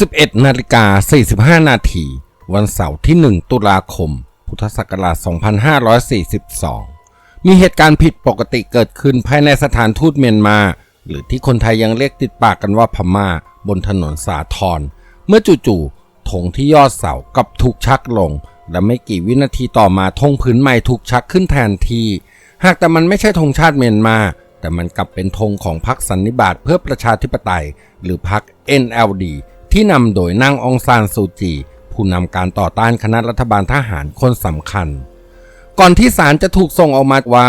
11นาฬิกา45 นาทีวันเสาร์ที่ 1 ตุลาคม พุทธศักราช 2542 มีเหตุการณ์ผิดปกติเกิดขึ้นภายในสถานทูตเมียนมา หรือที่คนไทยยังเรียกติดปากกันว่าพม่า บนถนนสาทรเมื่อจู่ๆธงที่ยอดเสากับถูกชักลง และไม่กี่วินาทีต่อมาธงพื้นใหม่ถูกชักขึ้นแทนที่ หากแต่มันไม่ใช่ธงชาติเมียนมา แต่มันกลับเป็นธงของพรรคสันนิบาตเพื่อประชาธิปไตย หรือพรรค NLD ที่นำโดยนางองซานซูจี ผู้นำการต่อต้านคณะรัฐบาลทหารคนสำคัญ ก่อนที่ศาลจะถูกส่งออกมาว่า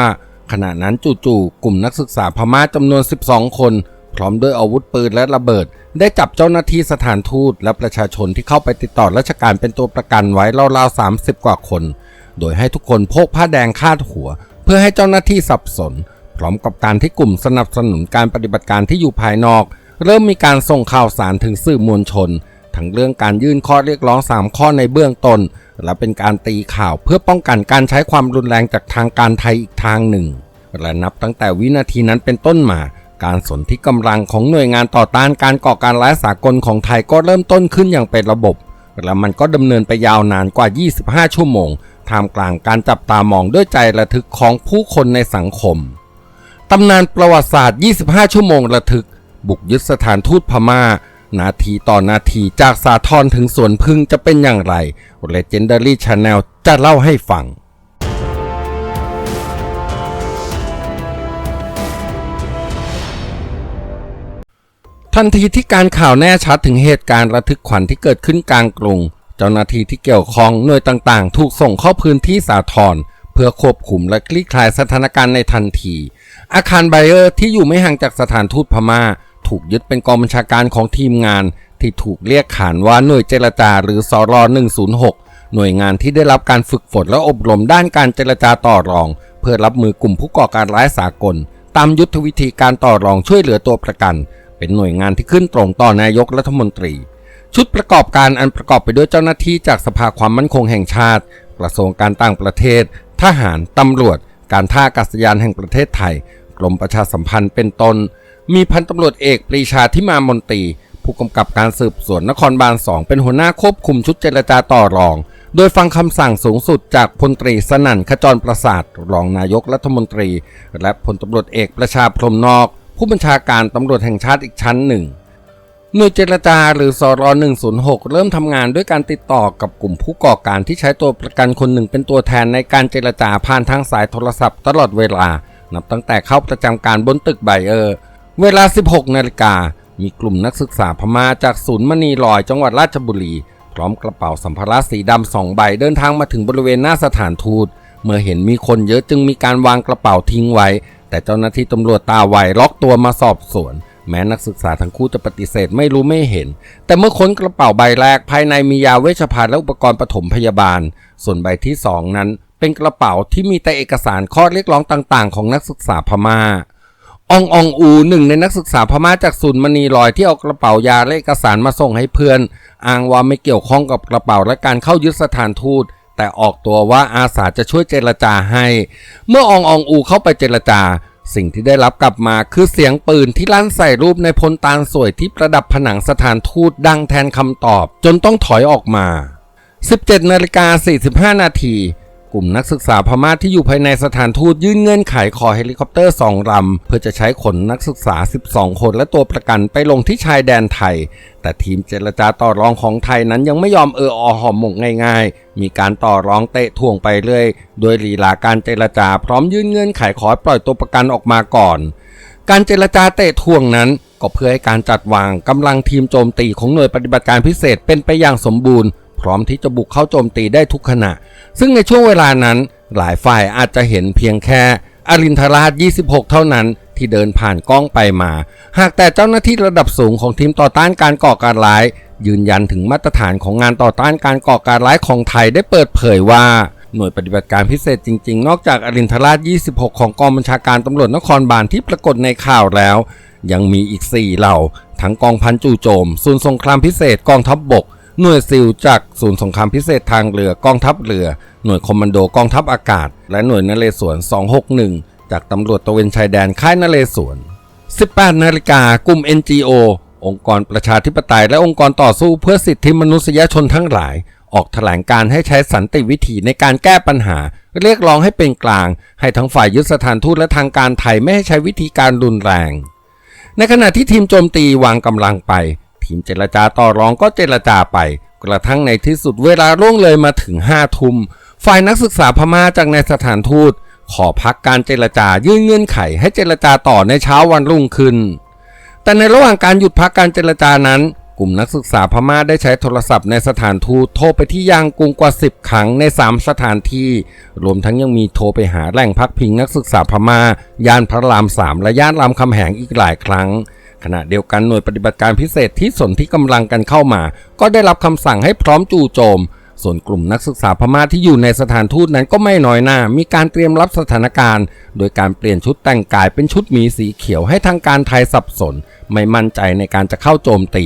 ขณะนั้นจู่ๆกลุ่มนักศึกษาพม่าจำนวน 12 คน พร้อมด้วยอาวุธปืนและระเบิด ได้จับเจ้าหน้าที่สถานทูตและประชาชนที่เข้าไปติดต่อราชการเป็นตัวประกันไว้ราวๆ30 กว่าคน โดยให้ทุกคนพกผ้าแดงคาดหัว เพื่อให้เจ้าหน้าที่สับสน พร้อมกับการที่กลุ่มสนับสนุนการปฏิบัติการที่อยู่ภายนอก เริ่มมีการส่งข่าวสารถึงสื่อมวลชน ทั้งเรื่องการยื่นข้อเรียกร้อง 3 ข้อในเบื้องต้น และเป็นการตีข่าวเพื่อป้องกันการใช้ความรุนแรงจากทางการไทยอีกทางหนึ่ง และนับตั้งแต่วินาทีนั้นเป็นต้นมา การสนที่กำลังของหน่วยงานต่อต้านการก่อการร้ายสากลของไทยก็เริ่มต้นขึ้นอย่างเป็นระบบ และมันก็ดำเนินไปยาวนานกว่า 25 ชั่วโมงท่ามกลางการจับตามองด้วยใจระทึกของผู้คนในสังคม ตำนานประวัติศาสตร์ 25 ชั่วโมงระทึก บุกยึดสถานทูตพม่า นาทีต่อนาทีจากสาทรถึงสวนพึ่งจะเป็นอย่างไร Legendary Channel จะเล่าให้ฟังทันทีที่การข่าวแน่ชัดถึงเหตุการณ์ระทึกขวัญที่เกิดขึ้นกลางกรุง เจ้าหน้าที่ที่เกี่ยวข้องหน่วยต่างๆ ถูกส่งเข้าพื้นที่สาทรเพื่อควบคุมและคลี่คลายสถานการณ์ในทันที อาคารไบเออร์ที่อยู่ไม่ห่างจากสถานทูตพม่า ถูกยึดเป็นกองบัญชาการของทีมงาน ที่ถูกเรียกขานว่าหน่วยเจรจาหรือสร106 หน่วยงานที่ได้รับการฝึกฝนและอบรมด้านการเจรจาต่อรอง เพื่อรับมือกลุ่มผู้ก่อการร้ายสากล ตามยุทธวิธีการต่อรองช่วยเหลือตัวประกัน เป็นหน่วยงานที่ขึ้นตรงต่อนายกรัฐมนตรี ชุดประกอบการอันประกอบไปด้วยเจ้าหน้าที่จากสภาความมั่นคงแห่งชาติ กระทรวงการต่างประเทศ ทหารตำรวจ การท่าอากาศยานแห่งประเทศไทยกรมประชาสัมพันธ์เป็นต้น มีพันตำรวจเอกปรีชาที่มามนตรีผู้กำกับการสืบสวนนครบาลสองเป็นหัวหน้าควบคุมชุดเจรจาต่อรอง โดยฟังคำสั่งสูงสุดจากพลตรีสนั่นขจรประสาทรองนายกรัฐมนตรี และพลตำรวจเอกประชาพรมนอก ผู้บัญชาการตำรวจแห่งชาติอีกชั้นหนึ่งหน่วยเจรจาหรือสร106 เริ่มทำงานด้วยการติดต่อกับกลุ่มผู้ก่อการที่ใช้ตัวประกันคนหนึ่งเป็นตัวแทนในการเจรจาผ่านทางสายโทรศัพท์ตลอดเวลา นับตั้งแต่เข้าประจำการบนตึกไบเออร์ เวลา 16 นาฬิกา มีกลุ่มนักศึกษาพม่าจากศูนย์มณีลอยจังหวัดราชบุรี พร้อมกระเป๋าสัมภาระสีดำสองใบเดินทางมาถึงบริเวณหน้าสถานทูต เมื่อเห็นมีคนเยอะจึงมีการวางกระเป๋าทิ้งไว้ แต่เจ้าหน้าที่ตำรวจตาไวล็อกตัวมาสอบสวน แม้นักศึกษาทั้งคู่จะปฏิเสธไม่รู้ไม่เห็น แต่เมื่อค้นกระเป๋าใบแรกภายในมียาเวชภัณฑ์และอุปกรณ์ปฐมพยาบาล ส่วนใบที่สองนั้นเป็นกระเป๋าที่มีแต่เอกสารข้อเรียกร้องต่าง ๆ ของนักศึกษาพม่า องอองอูหนึ่งในนักศึกษาพม่าจากศูนย์มณีลอยที่เอากระเป๋ายาและเอกสารมาส่งให้เพื่อน อ้างว่าไม่เกี่ยวข้องกับกระเป๋าและการเข้ายึดสถานทูต แต่ออกตัวว่าอาสาจะช่วยเจรจาให้ เมื่ออองอองอูเข้าไปเจรจา สิ่งที่ได้รับกลับมาคือเสียงปืนที่ลั่นใส่รูปในพลตาลสวยที่ประดับผนังสถานทูตดังแทนคำตอบ จนต้องถอยออกมา 17นาฬิกา45นาที กลุ่มนักศึกษาพม่าที่อยู่ภายในสถานทูตยื่นเงื่อนไขขอเฮลิคอปเตอร์สองลำเพื่อจะใช้ขนนักศึกษา 12 คนและตัวประกันไปลงที่ชายแดนไทย แต่ทีมเจรจาต่อรองของไทยนั้นยังไม่ยอมเอออหอมหมกง่ายๆ มีการต่อรองเตะถ่วงไปเรื่อยโดยลีลาการเจรจาพร้อมยื่นเงื่อนไขขอปล่อยตัวประกันออกมาก่อน การเจรจาเตะถ่วงนั้นก็เพื่อให้การจัดวางกำลังทีมโจมตีของหน่วยปฏิบัติการพิเศษเป็นไปอย่างสมบูรณ์ พร้อมที่จะบุกเข้าโจมตีได้ทุกขณะ ซึ่งในช่วงเวลานั้นหลายฝ่ายอาจจะเห็นเพียงแค่อรินทราช 26 เท่านั้นที่เดินผ่านกล้องไปมา หากแต่เจ้าหน้าที่ระดับสูงของทีมต่อต้านการก่อการร้าย ยืนยันถึงมาตรฐานของงานต่อต้านการก่อการร้ายของไทยได้เปิดเผยว่าหน่วยปฏิบัติการพิเศษจริงๆ นอกจากอรินทราช 26 ของกองบัญชาการตำรวจนครบาลที่ปรากฏในข่าวแล้ว ยังมีอีก 4 เหล่า ทั้งกองพันจู่โจม ศูนย์สงครามพิเศษกองทัพบบก หน่วยซิลจากศูนย์สงครามพิเศษทางเรือกองทัพเรือ หน่วยคอมมานโดกองทัพอากาศ และหน่วยนเรศวร 261 จากตำรวจตะเวนชายแดนค่ายนเรศวร 18 นาฬิกากลุ่ม NGO องค์กรประชาธิปไตยและองค์กรต่อสู้เพื่อสิทธิมนุษยชนทั้งหลาย ออกแถลงการให้ใช้สันติวิธีในการแก้ปัญหา เรียกร้องให้เป็นกลาง ให้ทั้งฝ่ายยึดสถานทูตและทางการไทยไม่ให้ใช้วิธีการรุนแรง ในขณะที่ทีมโจมตีวางกำลังไป ทีมเจรจาต่อรองก็เจรจาไป กระทั่งในที่สุดเวลาล่วงเลยมาถึงห้าทุ่มฝ่ายนักศึกษาพม่าจากในสถานทูต ขอพักการเจรจายื่นเงื่อนไขให้เจรจาต่อในเช้าวันรุ่งขึ้น แต่ในระหว่างการหยุดพักการเจรจานั้น กลุ่มนักศึกษาพม่าได้ใช้โทรศัพท์ในสถานทูตโทรไปที่ยางกุงกว่า 10 ครั้งใน 3 สถานที่ รวมทั้งยังมีโทรไปหาแหล่งพักพิงนักศึกษาพม่าย่านพระราม3และย่านรามคำแหงอีกหลายครั้ง ขณะเดียวกันหน่วยปฏิบัติการพิเศษที่สนที่กำลังกันเข้ามา ก็ได้รับคำสั่งให้พร้อมจู่โจม ส่วนกลุ่มนักศึกษาพม่าที่อยู่ในสถานทูตนั้นก็ไม่น้อยหน้า มีการเตรียมรับสถานการณ์ โดยการเปลี่ยนชุดแต่งกายเป็นชุดหมีสีเขียวให้ทางการไทยสับสน ไม่มั่นใจในการจะเข้าโจมตี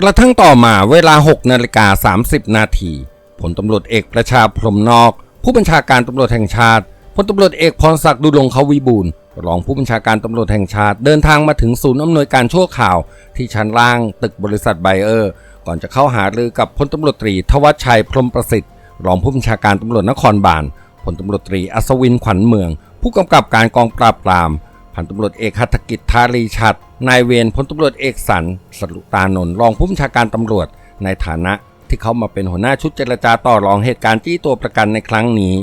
กระทั่งต่อมาเวลา6นาฬิกา30 นาทีผลตำรวจเอกประชาพรหมนอก ผู้บัญชาการตำรวจแห่งชาติพลตำรวจเอกพรศักดิ์ดุลงควิบูล รองผู้บัญชาการตำรวจแห่งชาติเดินทางมาถึงศูนย์อำนวยการชั่วข่าวที่ชั้นล่างตึกบริษัทไบเออร์ ก่อนจะเข้าหารือกับพลตำรวจตรีทวัชชัยพรมประสิทธิ์ รองผู้บัญชาการตำรวจนครบาลพลตำรวจตรีอัศวินขวัญเมือง ผู้กำกับการกองปราบปรามพันตำรวจเอกหัตถกิจทารีชัดนายเวรพลตำรวจเอกสันสรุตานนท์รองผู้บัญชาการตำรวจในฐานะที่เขามาเป็นหัวหน้าชุดเจรจาต่อรองเหตุการณ์จี้ตัวประกันในครั้งนี้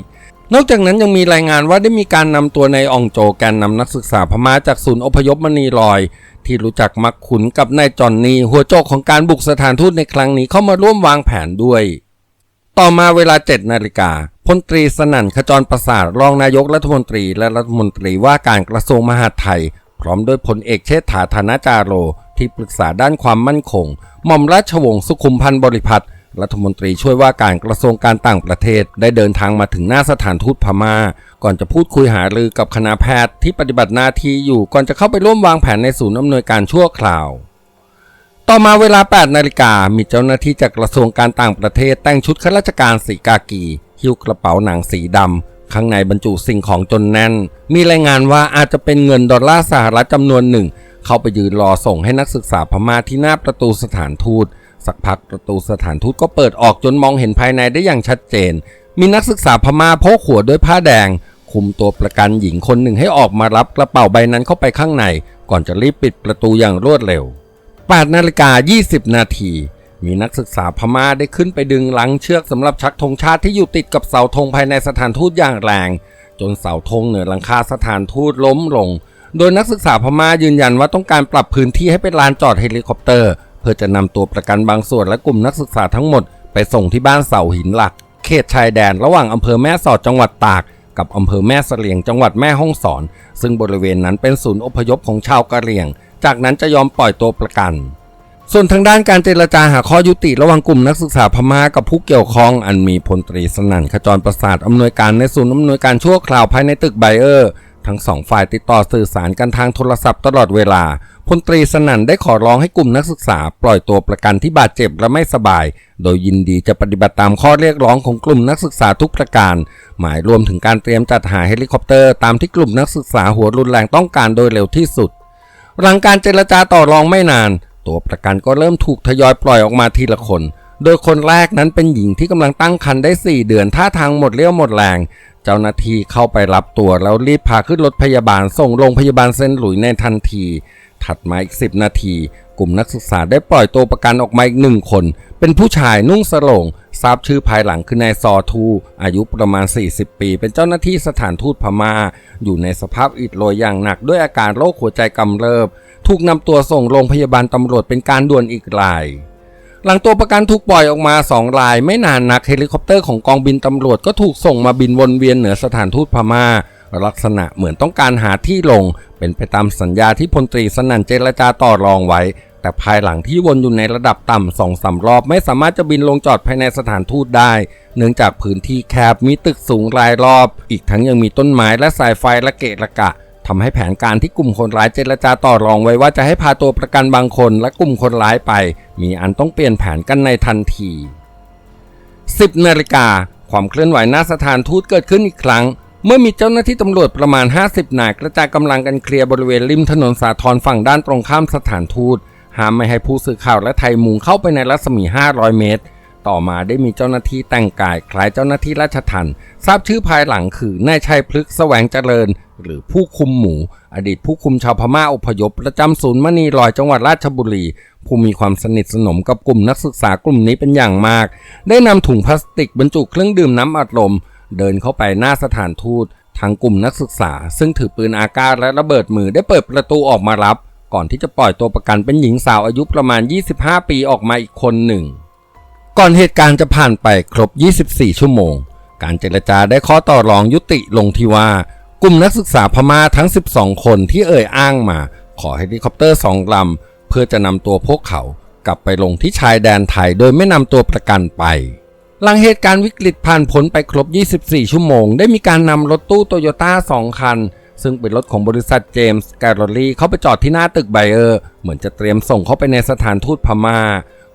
นอกจากนั้นยังมีรายงานว่าได้มีการนำตัวนายองโจแกนนำนักศึกษาพม่าจากศูนย์อพยพมณีลอย ที่รู้จักมักขุนกับนายจอนนีหัวโจกของการบุกสถานทูตในครั้งนี้เข้ามาร่วมวางแผนด้วย ต่อมาเวลา7นาฬิกาพลตรีสนั่นขจรประสาทรองนายกรัฐมนตรีและรัฐมนตรีว่าการกระทรวงมหาดไทย พร้อมด้วยพลเอกเชษฐาธนาจาโร ที่ปรึกษาด้านความมั่นคงหม่อมราชวงศ์สุขุมพันธ์บริพัตร รัฐมนตรีช่วยว่าการกระทรวงการต่างประเทศ ได้เดินทางมาถึงหน้าสถานทูตพม่า ก่อนจะพูดคุยหารือกับคณะแพทย์ที่ปฏิบัติหน้าที่อยู่ก่อนจะเข้าไปร่วมวางแผนในศูนย์อำนวยการชั่วคราว ต่อมาเวลา 8 นาฬิกามีเจ้าหน้าที่จากกระทรวงการต่างประเทศ แต่งชุดข้าราชการสีกากี หิ้วกระเป๋าหนังสีดำข้างในบรรจุสิ่งของจนแน่น มีรายงานว่าอาจจะเป็นเงินดอลลาร์สหรัฐจำนวนหนึ่ง เข้าไปยืนรอส่งให้นักศึกษาพม่าที่หน้าประตูสถานทูต สักพักประตูสถานทูตก็เปิดออกจนมองเห็นภายในได้อย่างชัดเจน มีนักศึกษาพม่าโพกหัวด้วยผ้าแดง คุมตัวประกันหญิงคนหนึ่งให้ออกมารับกระเป๋าใบนั้นเข้าไปข้างใน ก่อนจะรีบปิดประตูอย่างรวดเร็ว8นาฬิกา 20 นาทีมีนักศึกษาพม่าได้ขึ้นไปดึงหลังเชือกสำหรับชักธงชาติที่อยู่ติดกับเสาธงภายในสถานทูตอย่างแรง จนเสาธงเหนือหลังคาสถานทูตล้มลง โดยนักศึกษาพม่ายืนยันว่าต้องการปรับพื้นที่ให้เป็นลานจอดเฮลิคอปเตอร์ เพื่อจะนำตัวประกันบางส่วนและกลุ่มนักศึกษาทั้งหมดไปส่งที่บ้านเสาหินหลัก เขตชายแดนระหว่างอำเภอแม่สอดจังหวัดตาก กับอำเภอแม่เสลียงจังหวัดแม่ฮ่องสอน ซึ่งบริเวณนั้นเป็นศูนย์อพยพของชาวกะเหรี่ยง จากนั้นจะยอมปล่อยตัวประกัน ส่วนทางด้านการเจรจาหาข้อยุติระหว่างกลุ่มนักศึกษาพม่ากับผู้เกี่ยวข้องอันมีพลตรีสนั่นขจรประสาทอำนวยการในศูนย์อำนวยการชั่วคราวภายในตึกไบเออร์ทั้งสองฝ่ายติดต่อสื่อสารกันทางโทรศัพท์ตลอดเวลา พลตรีสนั่นได้ขอร้องให้กลุ่มนักศึกษา ปล่อยตัวประกันที่บาดเจ็บและไม่สบาย โดยยินดีจะปฏิบัติตามข้อเรียกร้องของกลุ่มนักศึกษาทุกประการ หมายรวมถึงการเตรียมจัดหาเฮลิคอปเตอร์ตามที่กลุ่มนักศึกษาหัวรุนแรงต้องการโดยเร็วที่สุด หลังการเจรจาต่อรองไม่นาน ตัวประกันก็เริ่มถูกทยอยปล่อยออกมาทีละคน โดยคนแรกนั้นเป็นหญิงที่กำลังตั้งครรภ์ได้ 4 เดือนท่าทางหมดเรี่ยวหมดแรงเจ้าหน้าที่เข้าไปรับตัวแล้วรีบพาขึ้นรถพยาบาลส่งโรงพยาบาลเซนหลุยในทันที ถัดมาอีก 10 นาที กลุ่มนักศึกษาได้ปล่อยตัวประกันออกมาอีกหนึ่งคน เป็นผู้ชายนุ่งสโลงทราบชื่อภายหลังคือนายซอทู อายุประมาณ 40 ปี เป็นเจ้าหน้าที่สถานทูตพม่า อยู่ในสภาพอิดโรยอย่างหนักด้วยอาการโรคหัวใจกำเริบ ถูกนำตัวส่งโรงพยาบาลตำรวจเป็นการด่วนอีกรายหลังตัวประกันถูกปล่อยออกมาสองราย ไม่นานนักเฮลิคอปเตอร์ของกองบินตำรวจก็ถูกส่งมาบินวนเวียนเหนือสถานทูตพม่า ลักษณะเหมือนต้องการหาที่ลง เป็นไปตามสัญญาที่พลตรีสนั่นเจรจาต่อรองไว้ แต่ภายหลังที่วนอยู่ในระดับต่ำสองสารอบ ไม่สามารถจะบินลงจอดภายในสถานทูตได้ เนื่องจากพื้นที่แคบมีตึกสูงรายรอบ อีกทั้งยังมีต้นไม้และสายไฟละเกะระกะทำให้แผนการที่กลุ่มคนร้ายเจรจาต่อรองไว้ว่าจะให้พาตัวประกันบางคนและกลุ่มคนร้ายไป มีอันต้องเปลี่ยนแผนกันในทันที 10นาฬิกาความเคลื่อนไหวหน้าสถานทูตเกิดขึ้นอีกครั้ง เมื่อมีเจ้าหน้าที่ตำรวจประมาณ 50 นายกระจายกำลังกันเคลียร์บริเวณริมถนนสาทรฝั่งด้านตรงข้ามสถานทูตห้ามไม่ให้ผู้สื่อข่าวและไทยมุงเข้าไปในรัศมี 500 เมตร ต่อมาได้มีเจ้าหน้าที่แต่งกายคล้ายเจ้าหน้าที่ราชทัณฑ์ทราบชื่อภายหลังคือนายชัยพฤกษ์แสวงเจริญ หรือผู้คุมหมู อดีตผู้คุมชาวพม่าอพยพประจำศูนย์มณีลอยจังหวัดราชบุรี ผู้มีความสนิทสนมกับกลุ่มนักศึกษากลุ่มนี้เป็นอย่างมาก ได้นำถุงพลาสติกบรรจุเครื่องดื่มน้ำอัดลม เดินเข้าไปหน้าสถานทูตทางกลุ่มนักศึกษา ซึ่งถือปืนอากาศและระเบิดมือได้เปิดประตูออกมารับ ก่อนที่จะปล่อยตัวประกันเป็นหญิงสาวอายุประมาณ 25 ปีออกมาอีกคนหนึ่ง ก่อนเหตุการณ์จะผ่านไปครบ 24 ชั่วโมง การเจรจาได้ข้อต่อรองยุติลงที่ว่ากลุ่มนักศึกษาพม่าทั้ง 12 คนที่เอ่ยอ้างมา ขอเฮลิคอปเตอร์สองลำเพื่อจะนำตัวพวกเขากลับไปลงที่ชายแดนไทยโดยไม่นำตัวประกันไป หลังเหตุการณ์วิกฤตผ่านพ้นไปครบ 24 ชั่วโมง ได้มีการนำรถตู้โตโยต้า2 คัน ซึ่งเป็นรถของบริษัทเจมส์แกลลอรี่เข้าไปจอดที่หน้าตึกไบเออร์ เหมือนจะเตรียมส่งเข้าไปในสถานทูตพม่า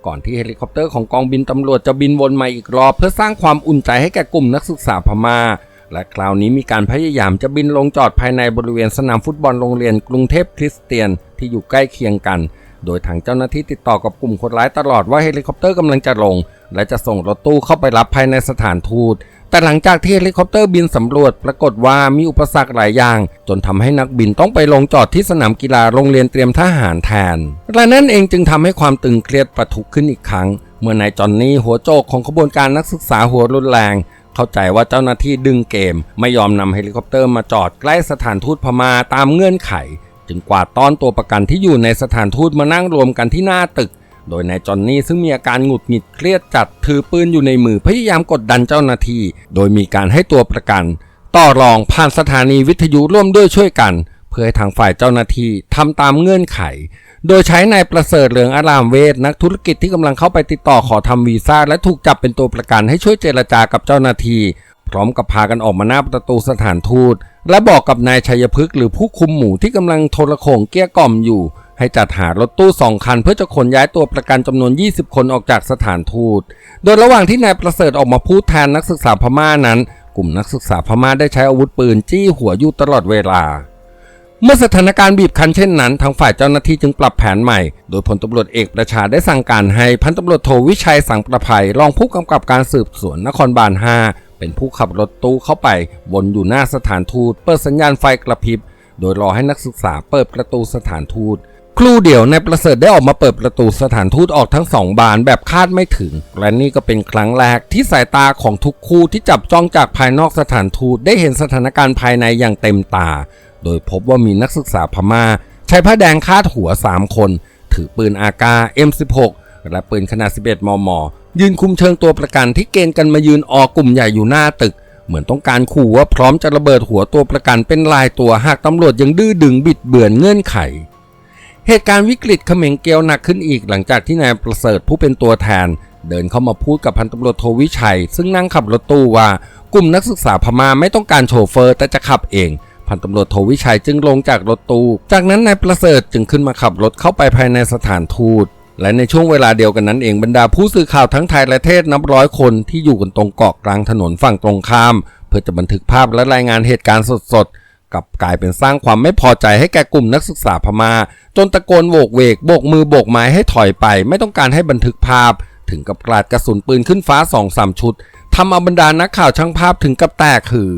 ก่อนที่เฮลิคอปเตอร์ของกองบินตำรวจจะบินวนมาอีกรอบ เพื่อสร้างความอุ่นใจให้แก่กลุ่มนักศึกษาพม่า และคราวนี้มีการพยายามจะบินลงจอดภายในบริเวณสนามฟุตบอลโรงเรียนกรุงเทพคริสเตียนที่อยู่ใกล้เคียงกัน โดยทางเจ้าหน้าที่ติดต่อกับกลุ่มคนร้ายตลอดว่าเฮลิคอปเตอร์กำลังจะลง และจะส่งรถตู้เข้าไปรับภายในสถานทูต แต่หลังจากที่เฮลิคอปเตอร์บินสำรวจ ปรากฏว่ามีอุปสรรคหลายอย่าง จนทำให้นักบินต้องไปลงจอดที่สนามกีฬาโรงเรียนเตรียมทหารแทน และนั่นเองจึงทำให้ความตึงเครียดประทุขึ้นอีกครั้ง เมื่อนายจอนนี่หัวโจกของขบวนการนักศึกษาหัวรุนแรงเข้าใจว่าเจ้าหน้าที่ดึงเกม ไม่ยอมนำเฮลิคอปเตอร์มาจอดใกล้สถานทูตพม่าตามเงื่อนไข จึงกวาดต้อนตัวประกันที่อยู่ในสถานทูตมานั่งรวมกันที่หน้าตึก โดยนายจอนนี่ซึ่งมีอาการหงุดหงิดเครียดจัดถือปืนอยู่ในมือพยายามกดดันเจ้าหน้าที่ โดยมีการให้ตัวประกัน ต่อรองผ่านสถานีวิทยุร่วมด้วยช่วยกัน เพื่อให้ทางฝ่ายเจ้าหน้าที่ทำตามเงื่อนไข โดยใช้นายประเสริฐเหลืองอารามเวทนักธุรกิจที่กำลังเข้าไปติดต่อขอทำวีซ่าและถูกจับเป็นตัวประกันให้ช่วยเจรจากับเจ้าหน้าที่ พร้อมกับพากันออกมาหน้าประตูสถานทูต และบอกกับนายชัยพฤกษ์หรือผู้คุมหมู่ที่กำลังโทรโขงเกลี้ยกล่อมอยู่ ให้จัดหารถตู้สองคัน เพื่อจะขนย้ายตัวประกันจำนวน 20 คนออกจากสถานทูต โดยระหว่างที่นายประเสริฐออกมาพูดแทนนักศึกษาพม่านั้น กลุ่มนักศึกษาพม่าได้ใช้อาวุธปืนจี้หัวอยู่ตลอดเวลาเมื่อสถานการณ์บีบคั้นเช่นนั้น ทางฝ่ายเจ้าหน้าที่จึงปรับแผนใหม่ โดยพลตำรวจเอกประชาได้สั่งการให้พันตำรวจโทวิชัยสังประภัยรองผู้กำกับการสืบสวนนครบาล 5 เป็นผู้ขับรถตู้เข้าไปวนอยู่หน้าสถานทูต เปิดสัญญาณไฟกระพริบ โดยรอให้นักศึกษาเปิดประตูสถานทูตครู่เดียวนายประเสริฐได้ออกมาเปิดประตูสถานทูตออกทั้งสองบานแบบคาดไม่ถึง และนี่ก็เป็นครั้งแรกที่สายตาของทุกคู่ที่จับจ้องจากภายนอกสถานทูตได้เห็นสถานการณ์ภายในอย่างเต็มตา โดยพบว่ามีนักศึกษาพม่า ใช้ผ้าแดงคาดหัว 3 คน ถือปืนอากา M16 และปืนขนาด 11 มม ยืนคุมเชิงตัวประกันที่เกณฑ์กันมายืนออกกลุ่มใหญ่อยู่หน้าตึก เหมือนต้องการขู่ว่าพร้อมจะระเบิดหัวตัวประกันเป็นลายตัวหากตำรวจยังดื้อดึงบิดเบือนเงื่อนไข เหตุการณ์วิกฤตเขม็งเกลียวหนักขึ้นอีกหลังจากที่นายประเสริฐผู้เป็นตัวแทน เดินเข้ามาพูดกับพันตำรวจโทวิชัย ซึ่งนั่งขับรถตู้ว่ากลุ่มนักศึกษาพม่าไม่ต้องการโชเฟอร์แต่จะขับเองพันตำรวจโทวิชัยจึงลงจากรถตู้ จากนั้นนายประเสริฐจึงขึ้นมาขับรถเข้าไปภายในสถานทูต และในช่วงเวลาเดียวกันนั้นเองบรรดาผู้สื่อข่าวทั้งไทยและเทศนับร้อยคนที่อยู่กันตรงเกาะกลางถนนฝั่งตรงข้าม เพื่อจะบันทึกภาพและรายงานเหตุการณ์สดๆกับกลายเป็นสร้างความไม่พอใจให้แก่กลุ่มนักศึกษาพม่า จนตะโกนโวกเวกโบกมือโบกไม้ให้ถอยไป ไม่ต้องการให้บันทึกภาพ ถึงกับกราดกระสุนปืนขึ้นฟ้าสองสามชุดทำเอาบรรดานักข่าวช่างภาพถึงกับแตกคือ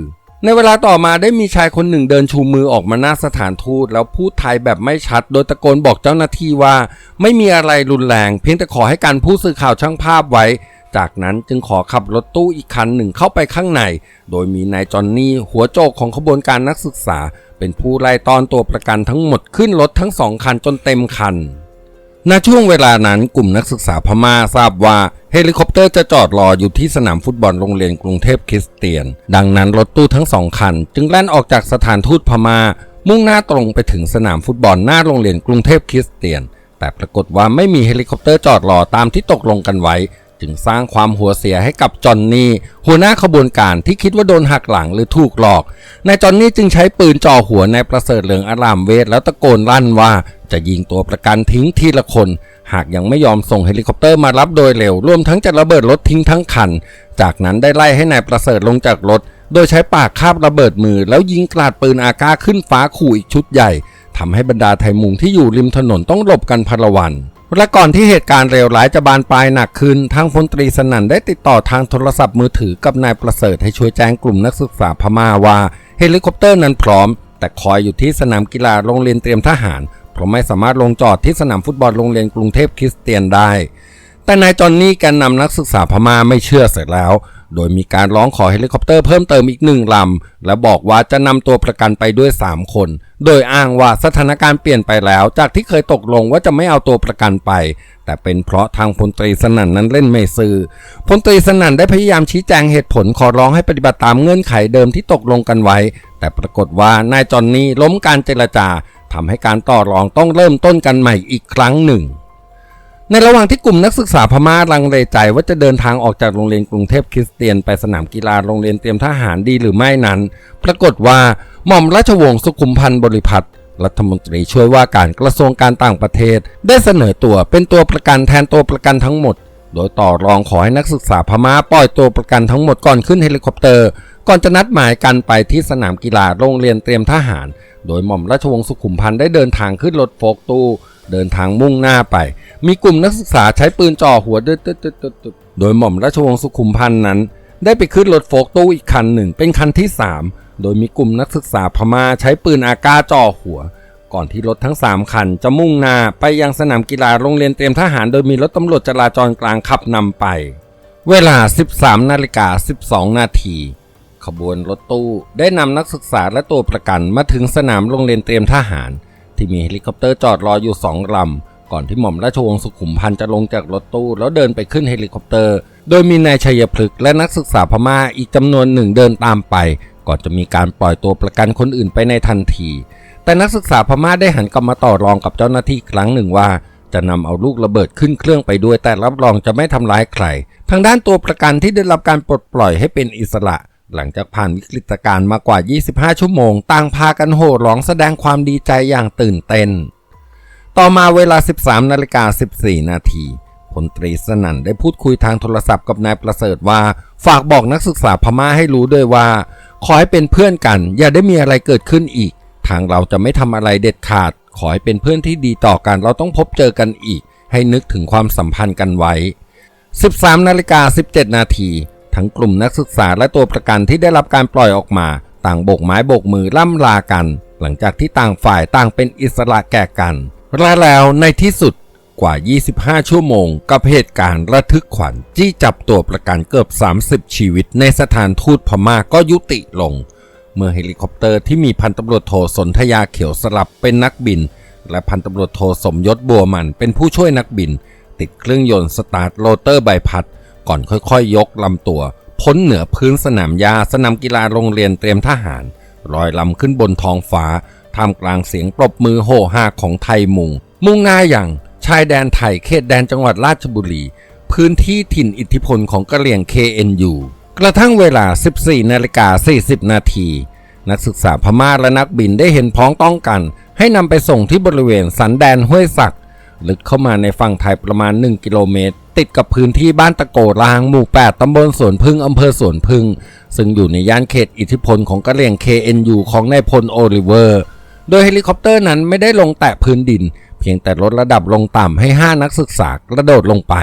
ในเวลาต่อมาได้มีชายคนหนึ่งเดินชูมือออกมาหน้าสถานทูต แล้วพูดไทยแบบไม่ชัด โดยตะโกนบอกเจ้าหน้าที่ว่า ไม่มีอะไรรุนแรง เพียงแต่ขอให้การผู้สื่อข่าวช่างภาพไว้ จากนั้นจึงขอขับรถตู้อีกคันหนึ่งเข้าไปข้างใน โดยมีนายจอนนี่หัวโจกของขบวนการนักศึกษา เป็นผู้ไล่ตอนตัวประกันทั้งหมดขึ้นรถทั้งสองคันจนเต็มคัน ณช่วงเวลานั้นกลุ่มนักศึกษาพม่าทราบว่าเฮลิคอปเตอร์จะจอดรออยู่ที่สนามฟุตบอลโรงเรียนกรุงเทพคริสเตียน ดังนั้นรถตู้ทั้งสองคัน จึงแล่นออกจากสถานทูตพม่า มุ่งหน้าตรงไปถึงสนามฟุตบอลหน้าโรงเรียนกรุงเทพคริสเตียน แต่ปรากฏว่าไม่มีเฮลิคอปเตอร์จอดรอตามที่ตกลงกันไว้ จึงสร้างความหัวเสียให้กับจอนนี่หัวหน้าขบวนการที่คิดว่าโดนหักหลังหรือถูกหลอกนายจอนนี่จึงใช้ปืนจ่อหัวนายประเสริฐเหลืองอารามเวทแล้วตะโกนลั่นว่าจะยิงตัวประกันทิ้งทีละคน หากยังไม่ยอมส่งเฮลิคอปเตอร์มารับโดยเร็ว รวมทั้งจะระเบิดรถทิ้งทั้งคัน จากนั้นได้ไล่ให้นายประเสริฐลงจากรถ โดยใช้ปากคาบระเบิดมือ แล้วยิงกราดปืนอากาขึ้นฟ้าขู่อีกชุดใหญ่ทำให้บรรดาไทยมุงที่อยู่ริมถนนต้องหลบกันพลวัน และก่อนที่เหตุการณ์เลวร้ายจะบานปลายหนักขึ้น ทางพลตรีสนั่นได้ติดต่อทางโทรศัพท์มือถือกับนายประเสริฐให้ช่วยแจ้งกลุ่มนักศึกษาพม่าว่า เฮลิคอปเตอร์นั้นพร้อม แต่คอยอยู่ที่สนามกีฬาโรงเรียนเตรียมทหาร เพราะไม่สามารถลงจอดที่สนามฟุตบอลโรงเรียนกรุงเทพคริสเตียนได้ แต่นายจอนนี่แกนนำนักศึกษาพม่าไม่เชื่อเสร็จแล้ว โดยมีการร้องขอเฮลิคอปเตอร์เพิ่มเติมอีกหนึ่งลำ และบอกว่าจะนำตัวประกันไปด้วย 3 คน โดยอ้างว่าสถานการณ์เปลี่ยนไปแล้ว จากที่เคยตกลงว่าจะไม่เอาตัวประกันไป แต่เป็นเพราะทางพลตรีสนั่นนั้นเล่นไม่ซื่อพลตรีสนั่นได้พยายามชี้แจงเหตุผลขอร้องให้ปฏิบัติตามเงื่อนไขเดิมที่ตกลงกันไว้ แต่ปรากฏว่านายจอนนี่ล้มการเจรจาทำให้การต่อรองต้องเริ่มต้นกันใหม่อีกครั้งหนึ่ง ในระหว่างที่กลุ่มนักศึกษาพม่าลังเลใจว่าจะเดินทางออกจากโรงเรียนกรุงเทพคริสเตียนไปสนามกีฬาโรงเรียนเตรียมทหารดีหรือไม่นั้น ปรากฏว่าหม่อมราชวงศ์สุขุมพันธ์บริพัตรรัฐมนตรีช่วยว่าการกระทรวงการต่างประเทศ ได้เสนอตัวเป็นตัวประกันแทนตัวประกันทั้งหมด โดยต่อรองขอให้นักศึกษาพม่าปล่อยตัวประกันทั้งหมดก่อนขึ้นเฮลิคอปเตอร์ ก่อนจะนัดหมายกันไปที่สนามกีฬาโรงเรียนเตรียมทหาร โดยหม่อมราชวงศ์สุขุมพันธ์ได้เดินทางขึ้นรถโฟกตู้ เดินทางมุ่งหน้าไป มีกลุ่มนักศึกษาใช้ปืนจ่อหัวดึ๊ดดดดโดยหม่อมราชวงศ์สุขุมพันธ์นั้น ได้ไปขึ้นรถโฟกตู้อีกคันหนึ่ง เป็นคันที่ 3 โดยมีกลุ่มนักศึกษาพม่าใช้ปืนอากาจ่อหัว ก่อนที่รถทั้ง 3 คันจะมุ่งหน้าไปยังสนามกีฬาโรงเรียนเตรียมทหาร โดยมีรถตำรวจจราจรกลางขับนำไป เวลา 13 นาฬิกา 12 นาทีขบวนรถตู้ได้นำนักศึกษาและตัวประกันมาถึงสนามโรงเรียนเตรียมทหาร ที่มีเฮลิคอปเตอร์จอดรออยู่สองลำ ก่อนที่หม่อมราชวงศ์สุขุมพันธ์จะลงจากรถตู้ แล้วเดินไปขึ้นเฮลิคอปเตอร์ โดยมีนายชัยพฤกษ์และนักศึกษาพม่าอีกจำนวนหนึ่งเดินตามไป ก่อนจะมีการปล่อยตัวประกันคนอื่นไปในทันที แต่นักศึกษาพม่าได้หันกลับมาต่อรองกับเจ้าหน้าที่ครั้งหนึ่งว่าจะนำเอาลูกระเบิดขึ้นเครื่องไปด้วยแต่รับรองจะไม่ทำร้ายใคร ทางด้านตัวประกันที่ได้รับการปลดปล่อยให้เป็นอิสระ หลังจากผ่านวิกฤตการณ์มากว่า 25 ชั่วโมง ต่างพากันโห่ร้องแสดงความดีใจอย่างตื่นเต้น ต่อมาเวลา 13นาฬิกา14 นาทีพลตรีสนั่นได้พูดคุยทางโทรศัพท์กับนายประเสริฐว่า ฝากบอกนักศึกษาพม่าให้รู้ด้วยว่า ขอให้เป็นเพื่อนกัน อย่าได้มีอะไรเกิดขึ้นอีก ทางเราจะไม่ทำอะไรเด็ดขาด ขอให้เป็นเพื่อนที่ดีต่อกัน เราต้องพบเจอกันอีก ให้นึกถึงความสัมพันธ์กันไว้ 13นาฬิกา17 นาที ทั้งกลุ่มนักศึกษาและตัวประกันที่ได้รับการปล่อยออกมา ต่างโบกไม้โบกมือล่ำลากัน หลังจากที่ต่างฝ่ายต่างเป็นอิสระแก่กันและแล้วในที่สุดกว่า 25 ชั่วโมง กับเหตุการณ์ระทึกขวัญจี้จับตัวประกันเกือบ 30 ชีวิต ในสถานทูตพม่าก็ยุติลง เมื่อเฮลิคอปเตอร์ที่มีพันตำรวจโทสนธยาเขียวสลับเป็นนักบิน และพันตำรวจโทสมยศบัวมันเป็นผู้ช่วยนักบิน ติดเครื่องยนต์สตาร์ทโรเตอร์ใบพัด ก่อนค่อยๆยกลำตัว พ้นเหนือพื้นสนามหญ้าสนามกีฬาโรงเรียนเตรียมทหารลอยลำขึ้นบนท้องฟ้าท่ามกลางเสียงปรบมือโห่ฮาของไทยมุง มุ่งหน้าอย่างชายแดนไทยเขตแดนจังหวัดราชบุรี พื้นที่ถิ่นอิทธิพลของกะเหรี่ยง KNU กระทั่งเวลา 14 นาฬิกา 40 นาที นักศึกษาพม่าและนักบินได้เห็นพ้องต้องกัน ให้นำไปส่งที่บริเวณสันแดนห้วยสัก ลึกเข้ามาในฝั่งไทยประมาณ 1 กิโลเมตร ติดกับพื้นที่บ้านตะโกรางหมู่ 8 ตำบลสวนพึ่งอำเภอสวนพึ่ง ซึ่งอยู่ในย่านเขตอิทธิพลของกระเหรี่ยง KNU ของนายพลโอลิเวอร์ โดยเฮลิคอปเตอร์นั้นไม่ได้ลงแตะพื้นดิน เพียงแต่ลดระดับลงต่ำให้ 5 นักศึกษากระโดดลงไป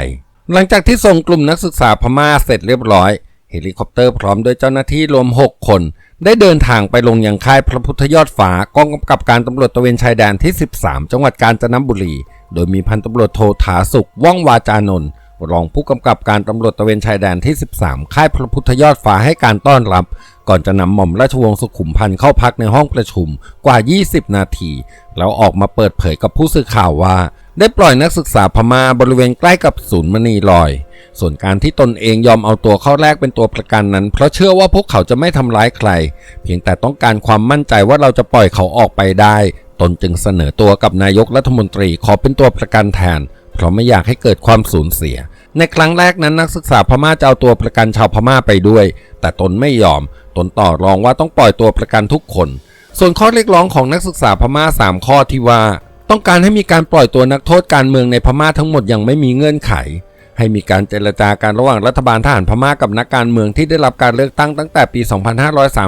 หลังจากที่ส่งกลุ่มนักศึกษาพม่าเสร็จเรียบร้อยเฮลิคอปเตอร์พร้อมด้วยเจ้าหน้าที่รวม 6 คน ได้เดินทางไปลงยังค่ายพระพุทธยอดฟ้ากองกำกับการตำรวจตะเวนชายแดนที่ 13 จังหวัดกาญจนบุรี โดยมีพันตำรวจโทถาสุขว่องวาจานนท์ รองผู้กำกับการตำรวจตะเวนชายแดนที่ 13 ค่ายพระพุทธยอดฟ้าให้การต้อนรับ ก่อนจะนำหม่อมราชวงศ์สุขุมพันธ์เข้าพักในห้องประชุมกว่า 20 นาที แล้วออกมาเปิดเผยกับผู้สื่อข่าวว่า ได้ปล่อยนักศึกษาพม่าบริเวณใกล้กับศูนย์มณีลอย ส่วนการที่ตนเองยอมเอาตัวเข้าแลกเป็นตัวประกันนั้น เพราะเชื่อว่าพวกเขาจะไม่ทำร้ายใคร เพียงแต่ต้องการความมั่นใจว่าเราจะปล่อยเขาออกไปได้ ตนจึงเสนอตัวกับนายกรัฐมนตรีขอเป็นตัวประกันแทน เพราะไม่อยากให้เกิดความสูญเสีย ในครั้งแรกนั้นนักศึกษาพม่าจะเอาตัวประกันชาวพม่าไปด้วย แต่ตนไม่ยอม ตนต่อรองว่าต้องปล่อยตัวประกันทุกคน ส่วนข้อเรียกร้องของนักศึกษาพม่า 3 ข้อที่ว่า ต้องการให้มีการปล่อยตัวนักโทษการเมืองในพม่าทั้งหมดอย่างไม่มีเงื่อนไข ให้มีการเจรจาการระหว่างรัฐบาลทหารพม่ากับนักการเมืองที่ได้รับการเลือกตั้งตั้งแต่ปี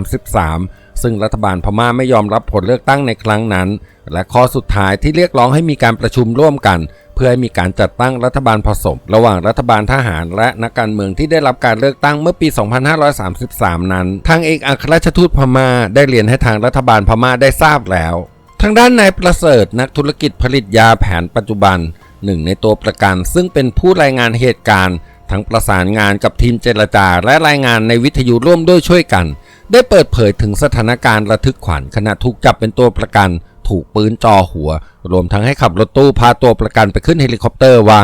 2533ซึ่งรัฐบาลพม่าไม่ยอมรับผลเลือกตั้งในครั้งนั้น และข้อสุดท้ายที่เรียกร้องให้มีการประชุมร่วมกัน เพื่อให้มีการจัดตั้งรัฐบาลผสม ระหว่างรัฐบาลทหารและนักการเมืองที่ได้รับการเลือกตั้งเมื่อปี 2533 นั้น ทางเอกอัครราชทูตพม่าได้เรียนให้ทางรัฐบาลพม่าได้ทราบแล้ว ทางด้านนายประเสริฐนักธุรกิจผลิตยาแผนปัจจุบันหนึ่งในตัวประกันซึ่งเป็นผู้รายงานเหตุการณ์ ทั้งประสานงานกับทีมเจรจา และรายงานในวิทยุร่วมด้วยช่วยกัน ได้เปิดเผยถึงสถานการณ์ระทึกขวัญขณะถูกจับเป็นตัวประกัน ถูกปืนจ่อหัว รวมทั้งให้ขับรถตู้พาตัวประกันไปขึ้นเฮลิคอปเตอร์ว่า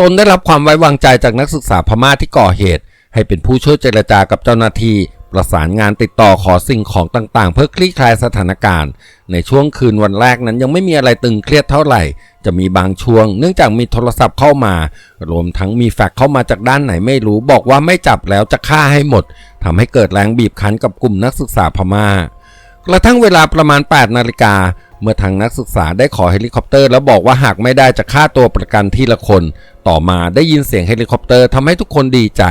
ตนได้รับความไว้วางใจจากนักศึกษาพม่าที่ก่อเหตุ ให้เป็นผู้ช่วยเจรจากับเจ้าหน้าที่ประสานงานติดต่อขอสิ่งของต่างๆ เพื่อคลี่คลายสถานการณ์ ในช่วงคืนวันแรกนั้นยังไม่มีอะไรตึงเครียดเท่าไหร่ จะมีบางช่วง เนื่องจากมีโทรศัพท์เข้ามา รวมทั้งมีแฟกเข้ามาจากด้านไหนไม่รู้บอกว่าไม่จับแล้วจะฆ่าให้หมดทำให้เกิดแรงบีบคั้นกับกลุ่มนักศึกษาพม่ากระทั่งเวลาประมาณ 8 นาฬิกา เมื่อทางนักศึกษาได้ขอเฮลิคอปเตอร์แล้วบอกว่าหากไม่ได้จะฆ่าตัวประกันทีละคน ต่อมาได้ยินเสียงเฮลิคอปเตอร์ทำให้ทุกคนดีใจ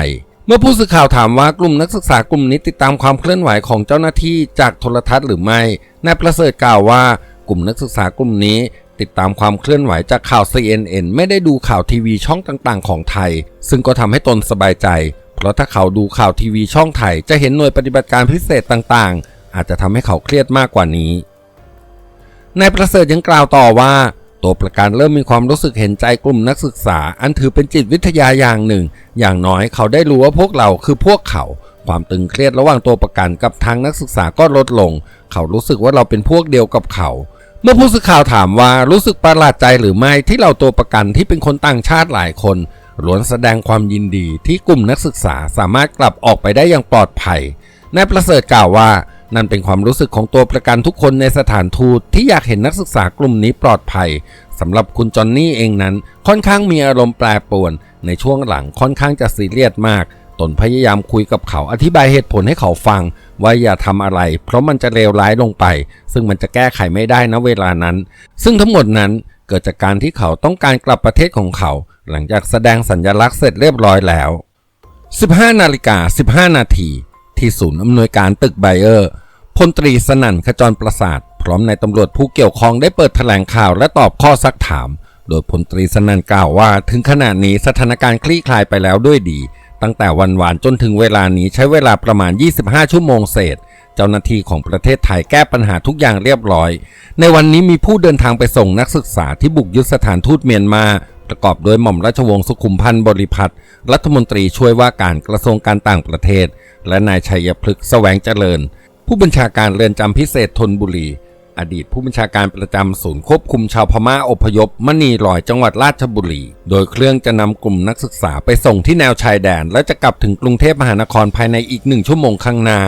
เมื่อผู้สื่อข่าวถามว่ากลุ่มนักศึกษากลุ่มนี้ติดตามความเคลื่อนไหวของเจ้าหน้าที่จากโทรทัศน์หรือไม่นายประเสริฐกล่าวว่ากลุ่มนักศึกษากลุ่มนี้ติดตามความเคลื่อนไหวจากข่าว CNN ไม่ได้ดูข่าวทีวีช่องต่างๆ ของไทย ซึ่งก็ทำให้ตนสบายใจ เพราะถ้าเขาดูข่าวทีวีช่องไทย จะเห็นหน่วยปฏิบัติการพิเศษต่างๆ อาจจะทำให้เขาเครียดมากกว่านี้ นายประเสริฐยังกล่าวต่อว่า ตัวประกันเริ่มมีความรู้สึกเห็นใจกลุ่มนักศึกษา อันถือเป็นจิตวิทยาอย่างหนึ่ง อย่างน้อยเขาได้รู้ว่าพวกเราคือพวกเขา ความตึงเครียดระหว่างตัวประกันกับทางนักศึกษาก็ลดลง เขารู้สึกว่าเราเป็นพวกเดียวกับเขาเมื่อผู้สื่อข่าวถามว่ารู้สึกประหลาดใจหรือไม่ที่เราตัวประกันที่เป็นคนต่างชาติหลายคนล้วนแสดงความยินดีที่กลุ่มนักศึกษาสามารถกลับออกไปได้อย่างปลอดภัยนายประเสริฐกล่าวว่า นั่นเป็นความรู้สึกของตัวประกันทุกคนในสถานทูตที่อยากเห็นนักศึกษากลุ่มนี้ปลอดภัยสำหรับคุณจอนนี่เองนั้น ค่อนข้างมีอารมณ์แปรปรวน ในช่วงหลังค่อนข้างจะซีเรียสมาก ตนพยายามคุยกับเขาอธิบายเหตุผลให้เขาฟัง ว่าอย่าทำอะไร เพราะมันจะเลวร้ายลงไป ซึ่งมันจะแก้ไขไม่ได้นะเวลานั้น ซึ่งทั้งหมดนั้นเกิดจากการที่เขาต้องการกลับประเทศของเขา หลังจากแสดงสัญญลักษณ์เสร็จเรียบร้อยแล้ว 15 นาฬิกา 15 นาที ที่ศูนย์อำนวยการตึกไบเออร์พลตรีสนั่นขจรประสาท พร้อมในตำรวจผู้เกี่ยวข้องได้เปิดแถลงข่าวและตอบข้อซักถาม โดยพลตรีสนั่นกล่าวว่า ถึงขณะนี้สถานการณ์คลี่คลายไปแล้วด้วยดี ตั้งแต่วันวานจนถึงเวลานี้ใช้เวลาประมาณ 25 ชั่วโมงเศษ เจ้าหน้าที่ของประเทศไทยแก้ปัญหาทุกอย่างเรียบร้อย ในวันนี้มีผู้เดินทางไปส่งนักศึกษาที่บุกยึดสถานทูตเมียนมา ประกอบโดยหม่อมราชวงศ์สุขุมพันธ์บริพัตรรัฐมนตรีช่วยว่าการกระทรวงการต่างประเทศ และนายชัยพฤกษ์แสวงเจริญ ผู้บัญชาการเรือนจำพิเศษธนบุรี อดีตผู้บัญชาการประจำศูนย์ควบคุมชาวพม่าอพยพมณีลอยจังหวัดราชบุรี โดยเครื่องจะนำกลุ่มนักศึกษาไปส่งที่แนวชายแดน และจะกลับถึงกรุงเทพมหานครภายในอีกหนึ่งชั่วโมงข้างหน้า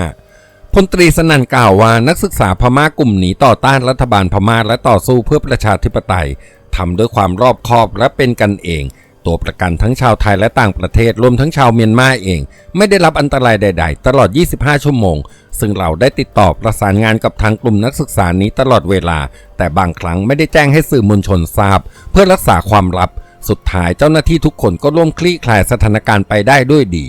พลตรีสนั่นกล่าวว่านักศึกษาพม่ากลุ่มนี้ต่อต้านรัฐบาลพม่าและต่อสู้เพื่อประชาธิปไตย ทำด้วยความรอบคอบและเป็นกันเอง ตัวประกันทั้งชาวไทยและต่างประเทศรวมทั้งชาวเมียนมาเอง ไม่ได้รับอันตรายใด ๆ ตลอด 25 ชั่วโมง ซึ่งเราได้ติดต่อประสานงานกับทางกลุ่มนักศึกษานี้ตลอดเวลา แต่บางครั้งไม่ได้แจ้งให้สื่อมวลชนทราบ เพื่อรักษาความลับ สุดท้ายเจ้าหน้าที่ทุกคนก็ร่วมคลี่คลายสถานการณ์ไปได้ด้วยดี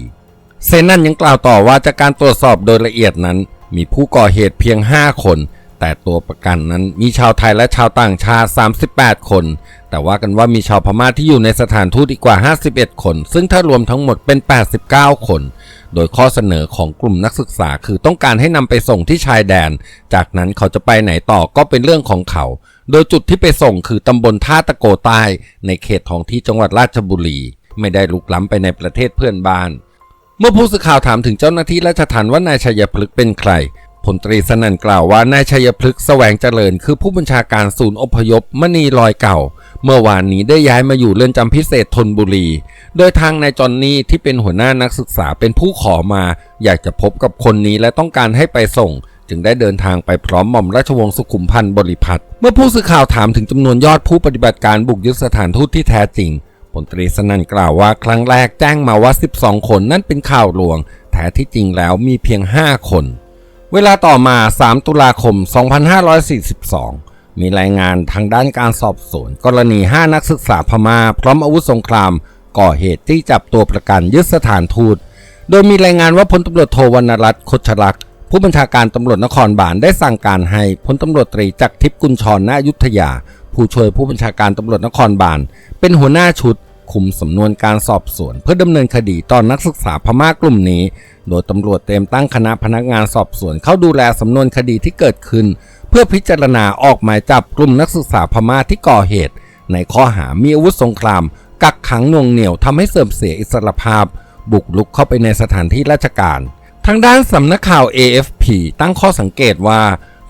เซนันยังกล่าวต่อว่าจากการตรวจสอบโดยละเอียดนั้น มีผู้ก่อเหตุเพียง 5 คน แต่ตัวประกันนั้นมีชาวไทยและชาวต่างชาติ 38 คน แต่ว่ากันว่ามีชาวพม่าที่อยู่ในสถานทูตอีกกว่า 51 คน ซึ่งถ้ารวมทั้งหมดเป็น 89 คน โดยข้อเสนอของกลุ่มนักศึกษาคือต้องการให้นำไปส่งที่ชายแดน จากนั้นเขาจะไปไหนต่อก็เป็นเรื่องของเขา โดยจุดที่ไปส่งคือตำบลท่าตะโกใต้ ในเขตท้องที่จังหวัดราชบุรี ไม่ได้ลุกล้ำไปในประเทศเพื่อนบ้านเมื่อผู้สื่อข่าวถามถึงเจ้าหน้าที่ราชทัณฑ์ว่านายชัยพฤกษ์เป็นใคร พลตรีสนั่นกล่าวว่านายชัยพฤกษ์แสวงเจริญ คือผู้บัญชาการศูนย์อพยพมณีลอยเก่า เมื่อวานนี้ได้ย้ายมาอยู่เรือนจำพิเศษทนบุรี โดยทางนายจอนนี่ที่เป็นหัวหน้านักศึกษาเป็นผู้ขอมา อยากจะพบกับคนนี้และต้องการให้ไปส่ง จึงได้เดินทางไปพร้อมหม่อมราชวงศ์สุขุมพันธ์บริพัตรเมื่อผู้สื่อข่าวถามถึงจำนวนยอดผู้ปฏิบัติการบุกยึดสถานทูตที่แท้จริงพลตรีสนั่นกล่าวว่าครั้งแรกแจ้งมาว่า 12 คนนั่นเป็นข่าวลวงแท้ที่จริงแล้วมีเพียง 5 คน เวลาต่อมา 3 ตุลาคม 2542 มีรายงานทางด้านการสอบสวน กรณี 5 นักศึกษาพม่าพร้อมอาวุธสงคราม ก่อเหตุที่จับตัวประกันยึดสถานทูต โดยมีรายงานว่าพลตำรวจโทวรรณรัตน์คชลักษ์ผู้บัญชาการตำรวจนครบาลได้สั่งการให้พลตำรวจตรีจักรทิพย์กุลชรณอยุธยา ผู้ช่วยผู้บัญชาการตำรวจนครบาลเป็นหัวหน้าชุด คุมสำนวนการสอบสวน เพื่อดำเนินคดีต่อนนักศึกษาพม่ากลุ่มนี้ โดยตำรวจเตรียมตั้งคณะพนักงานสอบสวนเข้าดูแลสำนวนคดีที่เกิดขึ้น เพื่อพิจารณาออกหมายจับกลุ่มนักศึกษาพม่าที่ก่อเหตุ ในข้อหามีอาวุธสงคราม กักขังน่วงเหนี่ยวทำให้เสื่อมเสียอิสรภาพ บุกลุกเข้าไปในสถานที่ราชการ ทางด้านสำนักข่าว AFP ตั้งข้อสังเกตว่า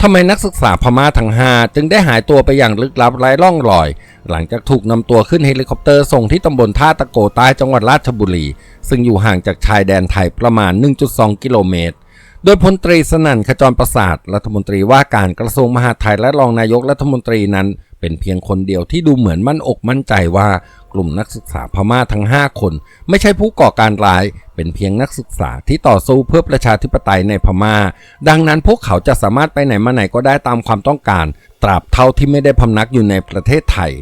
ทำไมนักศึกษาพม่าทั้ง5จึงได้หายตัวไปอย่างลึกลับไร้ร่องรอย หลังจากถูกนำตัวขึ้นเฮลิคอปเตอร์ส่งที่ตำบลท่าตะโกใต้จังหวัดราชบุรี ซึ่งอยู่ห่างจากชายแดนไทยประมาณ 1.2 กิโลเมตร โดยพลตรีสนั่นขจรประสาท รัฐมนตรีว่าการกระทรวงมหาดไทยและรองนายกรัฐมนตรีนั้น เป็นเพียงคนเดียวที่ดูเหมือนมั่นอกมั่นใจว่ากลุ่มนักศึกษาพม่าทั้ง 5 คน ไม่ใช่ผู้ก่อการร้าย เป็นเพียงนักศึกษาที่ต่อสู้เพื่อประชาธิปไตยในพม่า ดังนั้นพวกเขาจะสามารถไปไหนมาไหนก็ได้ตามความต้องการ ตราบเท่าที่ไม่ได้พำนักอยู่ในประเทศไทย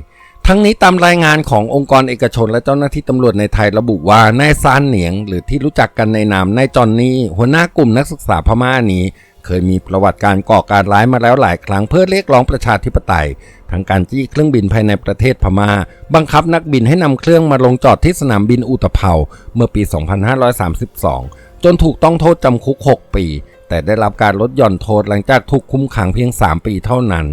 ทั้งนี้ตามรายงานขององค์กรเอกชนและเจ้าหน้าที่ตำรวจในไทยระบุว่านายซานเหนียง หรือที่รู้จักกันในนามนายจอนนี่หัวหน้ากลุ่มนักศึกษาพม่านี้ เคยมีประวัติการก่อการร้ายมาแล้วหลายครั้งเพื่อเรียกร้องประชาธิปไตย ทั้งการจี้เครื่องบินภายในประเทศพม่า บังคับนักบินให้นำเครื่องมาลงจอดที่สนามบินอุตภเปาเมื่อปี 2532 จนถูกต้องโทษจำคุก 6 ปี แต่ได้รับการลดหย่อนโทษหลังจากถูกคุมขังเพียง 3 ปีเท่านั้น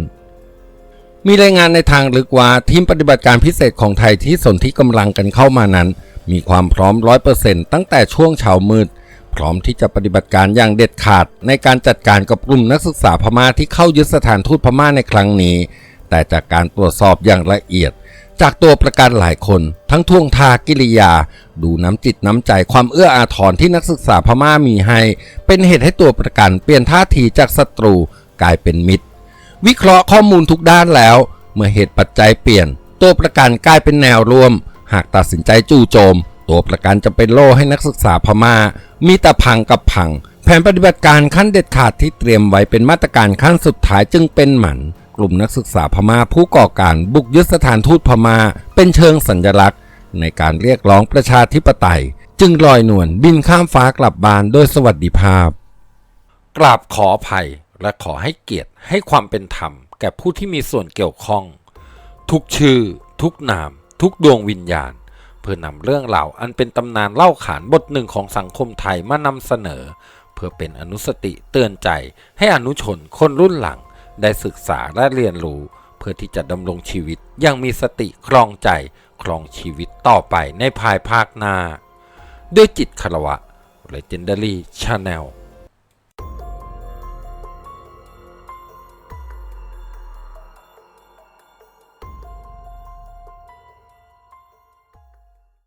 มีรายงานในทางลึกว่าทีมปฏิบัติการพิเศษของไทยที่สนที่กำลังกันเข้ามานั้น มีความพร้อม100%ตั้งแต่ช่วงเช้ามืด พร้อมที่จะปฏิบัติการอย่างเด็ดขาด ในการจัดการกับกลุ่มนักศึกษาพม่าที่เข้ายึดสถานทูตพม่าในครั้งนี้ แต่จากการตรวจสอบอย่างละเอียด จากตัวประกันหลายคน ทั้งท่วงทากิริยา ดูน้ำจิตน้ำใจความเอื้ออาทรที่นักศึกษาพม่ามีให้ เป็นเหตุให้ตัวประกันเปลี่ยนท่าทีจากศัตรูกลายเป็นมิตร วิเคราะห์ข้อมูลทุกด้านแล้ว เมื่อเหตุปัจจัยเปลี่ยน ตัวประกันกลายเป็นแนวร่วม หากตัดสินใจจู่โจม ตัวประกันจะเป็นโล่ให้นักศึกษาพม่า มีแต่พังกับพัง แผนปฏิบัติการขั้นเด็ดขาดที่เตรียมไว้เป็นมาตรการขั้นสุดท้ายจึงเป็นหมัน กลุ่มนักศึกษาพม่าผู้ก่อการบุกยึดสถานทูตพม่า เป็นเชิงสัญลักษณ์ ในการเรียกร้องประชาธิปไตย จึงลอยนวลบินข้ามฟ้ากลับบ้านโดยสวัสดิภาพกราบขออภัย และขอให้เกียรติให้ความเป็นธรรม แก่ผู้ที่มีส่วนเกี่ยวข้อง ทุกชื่อ ทุกนาม ทุกดวงวิญญาณ เพื่อนำเรื่องราอันเป็นตำนานเล่าขานบทหนึ่งของสังคมไทยมานำเสนอ เพื่อเป็นอนุสติเตือนใจให้อนุชนคนรุ่นหลัง ได้ศึกษาและเรียนรู้ เพื่อที่จะดำรงชีวิตอยังมีสติครองใจครองชีวิตต่อไปในภายภาคหน้า ด้วยจิตคารวะ Legendary Channel